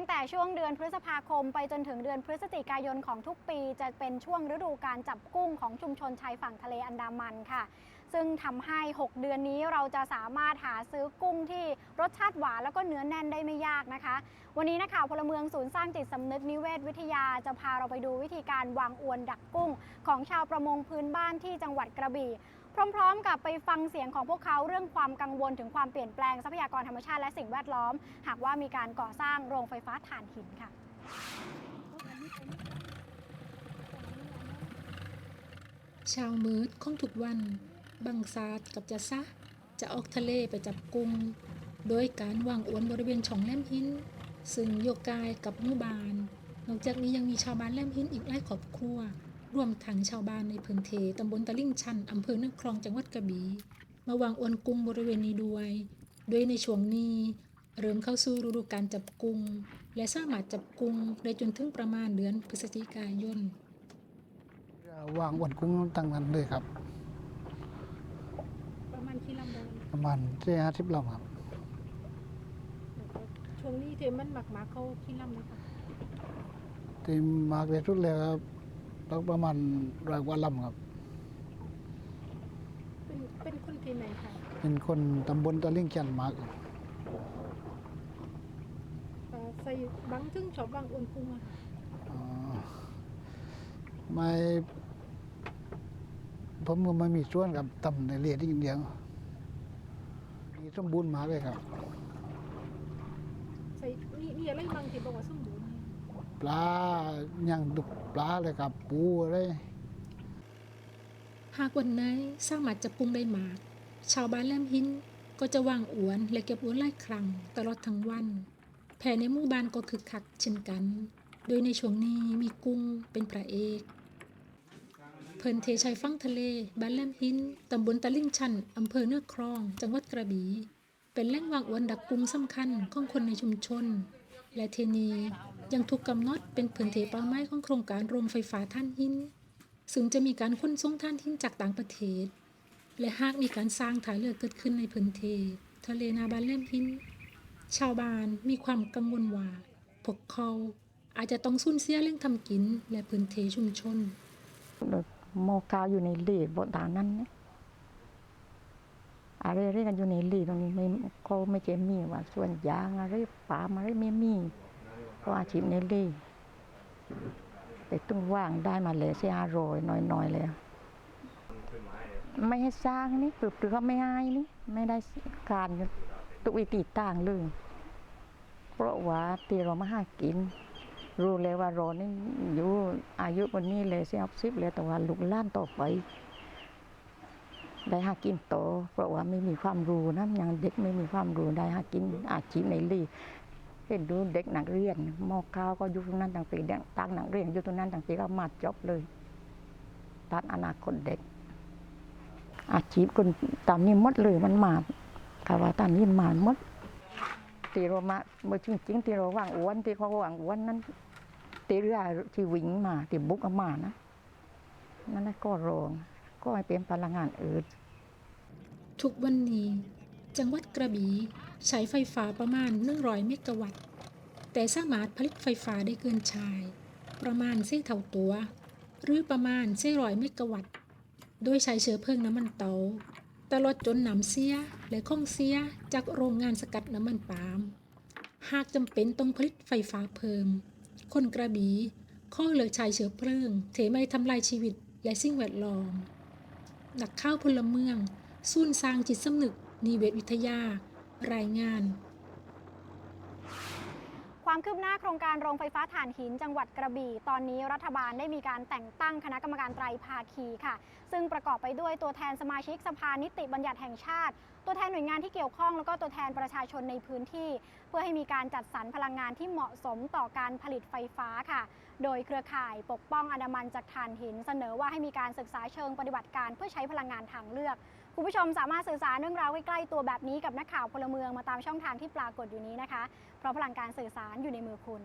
ตั้งแต่ช่วงเดือนพฤษภาคมไปจนถึงเดือนพฤศจิกายนของทุกปี จะเป็นช่วงฤดูการจับกุ้งของชุมชนชายฝั่งทะเลอันดามันค่ะ ซึ่งทำให้ 6 เดือนนี้เราจะสามารถหาซื้อกุ้งที่รสชาติหวานแล้วก็เนื้อแน่นได้ไม่ยากนะคะ วันนี้นะคะพลเมืองศูนย์สร้างจิตสำนึกนิเวศวิทยาจะพาเราไปดูวิธีการวางอวนดักกุ้ง ของชาวประมงพื้นบ้านที่จังหวัดกระบี่ พร้อมๆ กับไปฟังเสียงของพวกเขาเรื่องความกังวลถึงความเปลี่ยนแปลงทรัพยากรธรรมชาติและสิ่งแวดล้อม หากว่ามีการก่อสร้างโรงไฟฟ้าถ่านหินค่ะช้ามืดของทุกวัน บังซาดกับจะซะ จะออกทะเลไปจับกุ้งโดยการวางอวนบริเวณช่องแหลมหิน ซึ่งโยกกายกับหมู่บาน นอกจากนี้ยังมีชาวบ้านแหลมหินอีกหลายครอบครัว รวมทั้งชาวบ้านในพื้นเทตำบลตะลิ่งชันอำเภอเนืองคลองจังหวัดกระบี่มาวางอวนกุ้งบริเวณนี้ด้วย โดยในช่วงนี้ เริ่มเข้าสู่ฤดูการจับกุ้งและสามารถจับกุ้งได้จนถึงประมาณเดือนพฤศจิกายนวางอวนกุ้งตั้งนั้นเลยครับ ประมาณที่ลำดอนประมาณที่ห้าสิบลำครับช่วงนี้เทมันหมักมาเข้าที่ลำเลยค่ะที่มาร์กเรทุดเลยครับ แล้วประมาณร้อยกว่าลำครับ เป็นเป็นคนที่ไหนคะเป็นคนตำบลตะลิ่งจันมาร์กเอ่อใส่บังถึงชอบบังอ้วนกุ้งอะค่ะอ๋อไม่ผมก็ไม่มีส่วนกับตำในเรียดอย่างเดียวมีสมบูรณ์มากเลยครับ ใส่นี่นี่อะไรบังที่บอกว่าสมบูรณ์ ปลาอย่างดุกปลาเลยครับปูอะไรหากวันไหนสามารถจับกุ้งได้มาก ชาวบ้านแหลมหินก็จะวางอวนและเก็บอวนไล่ครั้งตลอดทั้งวัน แผ่ในหมู่บ้านก็คึกคักเช่นกัน โดยในช่วงนี้มีกุ้งเป็นพระเอกเพิ่นเทชายฝั่งทะเล บ้านแหลมหิน ตำบลตะลิ่งชัน อำเภอเนื้อครอง จังหวัดกระบี่ เป็นแหล่งวางอวนดักกุ้งสำคัญของคนในชุมชน และเทนียังถูกกำหนดเป็นพื้นที่เป้าหมายของโครงการโรงไฟฟ้าท่านหิน ซึ่งจะมีการขนส่งท่านหินจากต่างประเทศ และหากมีการสร้างท่าเรือเกิดขึ้นในพื้นที่ทะเลนาบานแหลมหิน ชาวบ้านมีความกังวลว่าพวกเขาอาจจะต้องสูญเสียแหล่องทำกินและพื้นที่ชุมชนโมกาวอยู่ในเหลีบทานั้นเนี่ย อะไรเรียกกันอยู่ในหลีตรงนี้ไม่เขาไม่เจมีว่าส่วนยางอะไรปามอะไรไม่มีเขาอาชีพในหลีแต่ต้องว่างได้มาเลยเสียโรยน่อยๆเลยไม่ให้สร้างนี่ปลือๆก็ไม่ให้นี่ไม่ได้การตุวิตีต่างเลยเพราะว่าตีเรามาหากิน รู้เลยว่าโรนี่อยู่อายุวันนี้เลยสิบสิบเลยแต่ว่าลูกล้านต่อไป ได้หากินโต เพราะว่าไม่มีความรู้นะยังเด็กไม่มีความรู้ได้หากินอาชีพในลีเห็นดูเด็กนักเรียนมอก้าวก็อยู่ตรงนั้นต่างปีเด็กตั้งนักเรียนอยู่ตรงนั้นต่างปีก็มาจบเลยตัดอนาคตเด็ก อาชีพคนตามนี้มดเลยมันมาคำว่าตามนี้มามดตีเรมาเมื่อจริงๆตีเรว่างอ้วนตีเขาว่างอ้วนนั้นตีเรือที่วิ่งมาตีบุกเอามานะนั่นก็รอง ก็ให้เป็นพลังงานอื่น ทุกวันนี้ จังหวัดกระบี่ใช้ไฟฟ้าประมาณ 100 เมกะวัตต์ แต่สามารถผลิตไฟฟ้าได้เกินชาย ประมาณเส้เท่าตัว หรือประมาณเส้ร้อยเมกะวัตต์ โดยใช้เชื้อเพลิงน้ำมันเตาตลอดจนน้ำเสียและข้องเสียจากโรงงานสกัดน้ำมันปาล์ม หากจำเป็นต้องผลิตไฟฟ้าเพิ่ม คนกระบี่ข้อเลือกใช้เชื้อเพลิงเทไม่ทำลายชีวิตและสิ่งแวดล้อม นักข่าวพลเมืองศูนสร้างจิตสำนึก นิเวศวิทยา รายงาน ความคืบหน้าโครงการโรงไฟฟ้าถ่านหินจังหวัดกระบี่ ตอนนี้รัฐบาลได้มีการแต่งตั้งคณะกรรมการไตรภาคีค่ะ ซึ่งประกอบไปด้วยตัวแทนสมาชิกสภานิติบัญญัติแห่งชาติ ตัวแทนหน่วยงานที่เกี่ยวข้องแล้วก็ตัวแทนประชาชนในพื้นที่ เพื่อให้มีการจัดสรรพลังงานที่เหมาะสมต่อการผลิตไฟฟ้าค่ะ โดยเครือข่ายปกป้องอนามันจากถ่านหิน เสนอว่าให้มีการศึกษาเชิงปฏิบัติการเพื่อใช้พลังงานทางเลือก คุณผู้ชมสามารถสื่อสารเรื่องราวใกล้ๆตัวแบบนี้กับนักข่าวพลเมืองมาตามช่องทางที่ปรากฏอยู่นี้นะคะ เพราะพลังการสื่อสารอยู่ในมือคุณ